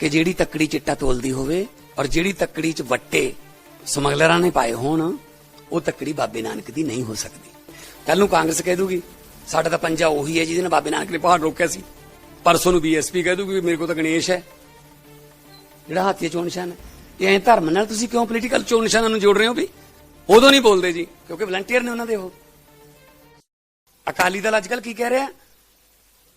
ਕਿ ਜਿਹੜੀ ਤੱਕੜੀ ਚਿੱਟਾ ਤੋਲਦੀ ਹੋਵੇ ਔਰ ਜਿਹੜੀ ਤੱਕੜੀ 'ਚ ਵੱਟੇ ਸਮਗਲਰਾਂ ਨੇ ਪਾਏ ਹੋਣ, ਉਹ ਤੱਕੜੀ ਬਾਬੇ ਨਾਨਕ ਦੀ ਨਹੀਂ ਹੋ ਸਕਦੀ। ਕੱਲ ਨੂੰ ਕਾਂਗਰਸ ਕਹਿ ਦੂਗੀ, ਸਾਡਾ ਤਾਂ ਪੰਜਾ ਉਹੀ ਹੈ ਜਿਹਦੇ ਨਾਲ ਬਾਬੇ ਨਾਨਕ ਨੇ ਪਹਾੜ ਰੋਕਿਆ ਸੀ। ਪਰਸੋਂ ਨੂੰ ਬੀਐਸਪੀ ਕਹਿ ਦੂਗੀ ਮੇਰੇ ਕੋਲ ਤਾਂ ਗਣੇਸ਼ ਹੈ। ਜਿਹੜਾ ਹਾਥੀ ਚੋਣ ਨਿਸ਼ਾਨ ਹੈ ਐਂ ਧਰਮ ਨਾਲ ਤੁਸੀਂ ਕਿਉਂ ਪੋਲੀਟੀਕਲ ਚੋਣ ਨਿਸ਼ਾਨਾਂ ਨੂੰ ਜੋੜ ਰਹੇ ਹੋ ਵੀ? ਉਦੋਂ ਨਹੀਂ ਬੋਲਦੇ ਜੀ, ਕਿਉਂਕਿ ਵਲੰਟੀਅਰ ਨੇ ਉਹਨਾਂ ਦੇ ਉਹ। ਅਕਾਲੀ ਦਲ ਅੱਜਕੱਲ ਕੀ ਕਹਿ ਰਿਹਾ?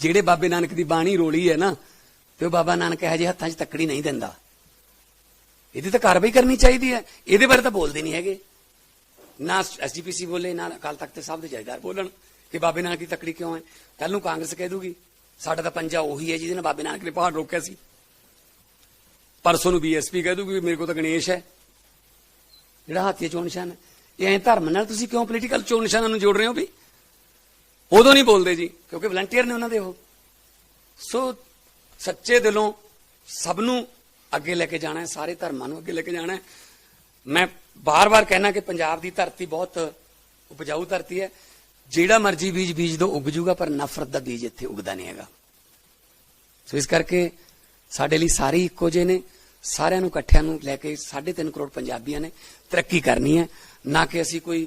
ਜਿਹੜੇ ਬਾਬੇ ਨਾਨਕ ਦੀ ਬਾਣੀ ਰੋਲੀ ਹੈ ਨਾ, ਤੇ ਉਹ ਬਾਬਾ ਨਾਨਕ ਇਹੋ ਜਿਹੇ ਹੱਥਾਂ 'ਚ ਤੱਕੜੀ ਨਹੀਂ ਦਿੰਦਾ। ਇਹਦੀ ਤਾਂ ਕਾਰਵਾਈ ਕਰਨੀ ਚਾਹੀਦੀ ਹੈ। ਇਹਦੇ ਬਾਰੇ ਤਾਂ ਬੋਲਦੇ ਨਹੀਂ ਹੈਗੇ। ਨਾ ਐਸਜੀਪੀਸੀ ਬੋਲੇ, ਨਾ ਅਕਾਲ ਤਖਤ ਸਾਹਿਬ ਦੇ ਜਥੇਦਾਰ ਬੋਲਣ ਕਿ ਬਾਬੇ ਨਾਨਕ ਦੀ ਤੱਕੜੀ ਕਿਉਂ ਹੈ। ਕੱਲ ਨੂੰ ਕਾਂਗਰਸ ਕਹਿ ਦੂਗੀ, ਸਾਡਾ ਤਾਂ ਪੰਜਾ ਉਹੀ ਹੈ ਜਿਹਦੇ ਨਾਲ ਬਾਬੇ ਨਾਨਕ ਨੇ ਪਹਾੜ ਰੋਕਿਆ ਸੀ। ਪਰਸੋਂ ਨੂੰ ਬੀਐਸਪੀ ਕਹਿ ਦੂਗੀ ਵੀ ਮੇਰੇ ਕੋਲ ਤਾਂ ਗਣੇਸ਼ ਹੈ। ਜਿਹੜਾ ਹਾਥੀ ਚੋਣ ਨਿਸ਼ਾਨ। ਹੈ ਇਹ ਐਂ ਧਰਮ ਨਾਲ ਤੁਸੀਂ ਕਿਉਂ ਪੋਲੀਟੀਕਲ ਚੋਣ ਨਿਸ਼ਾਨਾਂ ਨੂੰ ਜੋੜ ਰਹੇ ਹੋ ਵੀ? ਉਦੋਂ ਨਹੀਂ ਬੋਲਦੇ ਜੀ, ਕਿਉਂਕਿ ਵਲੰਟੀਅਰ ਨੇ ਉਹਨਾਂ ਦੇ ਉਹ। ਸੋ ਸੱਚੇ ਦਿਲੋਂ ਸਭ ਨੂੰ ਅੱਗੇ ਲੈ ਕੇ ਜਾਣਾ ਹੈ, ਸਾਰੇ ਧਰਮਾਂ ਨੂੰ ਅੱਗੇ ਲੈ ਕੇ ਜਾਣਾ ਹੈ। ਮੈਂ ਬਾਰ-ਬਾਰ ਕਹਿਣਾ ਕਿ ਪੰਜਾਬ ਦੀ ਧਰਤੀ ਬਹੁਤ ਉਪਜਾਊ ਧਰਤੀ ਹੈ। ਜਿਹੜਾ ਮਰਜ਼ੀ ਬੀਜ ਬੀਜ ਦੋ, ਉੱਗ ਜੂਗਾ, ਪਰ ਨਫ਼ਰਤ ਦਾ ਬੀਜ ਇੱਥੇ ਉੱਗਦਾ ਨਹੀਂ ਹੈਗਾ। ਸੋ ਇਸ ਕਰਕੇ ਸਾਡੇ ਲਈ ਸਾਰੇ ਇੱਕੋ ਜਿਹੇ ਨੇ। ਸਾਰਿਆਂ ਨੂੰ ਇਕੱਠਿਆਂ ਨੂੰ ਲੈ ਕੇ 3.5 ਕਰੋੜ ਪੰਜਾਬੀਆਂ ਨੇ ਤਰੱਕੀ ਕਰਨੀ ਹੈ। ਨਾ ਕਿ ਅਸੀਂ ਕੋਈ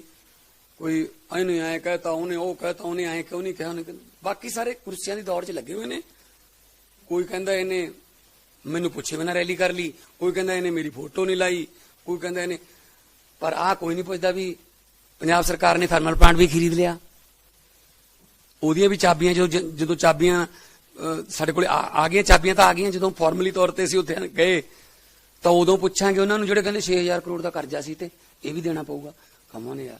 ਕੋਈ ਇਹਨੂੰ ਆਏ ਕਹਤਾ ਉਹਨੇ, ਉਹ ਕਹਤਾ ਉਹਨੇ, ਆਏ ਕਿਉਂ ਨਹੀਂ ਕਿਹਾ ਉਹਨੇ? ਕਿਹਾ। ਬਾਕੀ ਸਾਰੇ ਕੁਰਸੀਆਂ ਦੀ ਦੌੜ 'ਚ ਲੱਗੇ ਹੋਏ ਨੇ। ਕੋਈ ਕਹਿੰਦਾ ਇਹਨੇ ਮੈਨੂੰ ਪੁੱਛੇ ਬਿਨਾਂ ਰੈਲੀ ਕਰ ਲਈ, ਕੋਈ ਕਹਿੰਦਾ ਇਹਨੇ ਮੇਰੀ ਫੋਟੋ ਨਹੀਂ ਲਾਈ, ਕੋਈ ਕਹਿੰਦਾ ਇਹਨੇ, ਪਰ ਆਹ ਕੋਈ ਨਹੀਂ ਪੁੱਛਦਾ ਵੀ ਪੰਜਾਬ ਸਰਕਾਰ ਨੇ ਥਰਮਲ ਪਲਾਂਟ ਵੀ ਖਰੀਦ ਲਿਆ। ਉਹਦੀਆਂ ਵੀ ਚਾਬੀਆਂ ਜਦੋਂ ਜਦੋਂ ਚਾਬੀਆਂ ਸਾਡੇ ਕੋਲ ਆ ਆ ਗਈਆਂ, ਚਾਬੀਆਂ ਤਾਂ ਆ ਗਈਆਂ, ਜਦੋਂ ਫਾਰਮਲੀ ਤੌਰ ਤੇ ਅਸੀਂ ਉੱਥੇ ਗਏ, ਤਾਂ ਉਦੋਂ ਪੁੱਛਾਂਗੇ ਉਹਨਾਂ ਨੂੰ, ਜਿਹੜੇ ਕਹਿੰਦੇ 6000 ਕਰੋੜ ਦਾ ਕਰਜ਼ਾ ਸੀ ਤੇ ਇਹ ਵੀ ਦੇਣਾ ਪਊਗਾ। ਕਮੋਂ ਨੇ ਯਾਰ।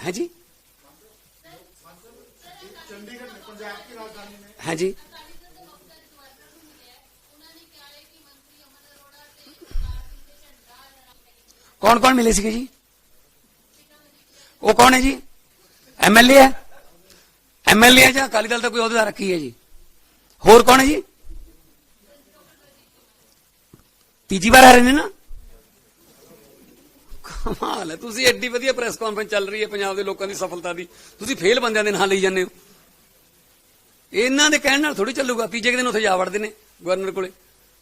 ਹੈ ਜੀ ਹੈ ਜੀ ਕੌਣ ਕੌਣ ਮਿਲੇ ਸੀਗੇ ਜੀ ਉਹ ਕੌਣ ਹੈ ਜੀ ਐਮਐਲਏ ਹੈ ਐਮਐਲਏ ਹੈ ਜਾਂ ਅਕਾਲੀ ਦਲ ਦਾ ਕੋਈ ਅਹੁਦਾ ਰੱਖੀ ਹੈ ਜੀ ਹੋਰ ਕੌਣ ਹੈ ਜੀ ਤੀਜੀ ਵਾਰ ਆ ਰਹੇ ਨੇ ਨਾ ਕਮਾਲ ਹੈ। ਤੁਸੀਂ ਐਡੀ ਵਧੀਆ ਪ੍ਰੈਸ ਕਾਨਫਰੰਸ ਚੱਲ ਰਹੀ ਹੈ ਪੰਜਾਬ ਦੇ ਲੋਕਾਂ ਦੀ ਸਫਲਤਾ ਦੀ। ਤੁਸੀਂ ਫੇਲ ਬੰਦਿਆਂ ਦੇ ਨਾਲ ਲਈ ਜਾਂਦੇ ਹੋ। ਇਹਨਾਂ ਦੇ ਕਹਿਣ ਨਾਲ ਥੋੜੀ ਚੱਲੂਗਾ। ਤੀਜੇ ਕੁ ਦਿਨ ਉੱਥੇ ਜਾ ਵੜਦੇ ਨੇ ਗਵਰਨਰ ਕੋਲੇ।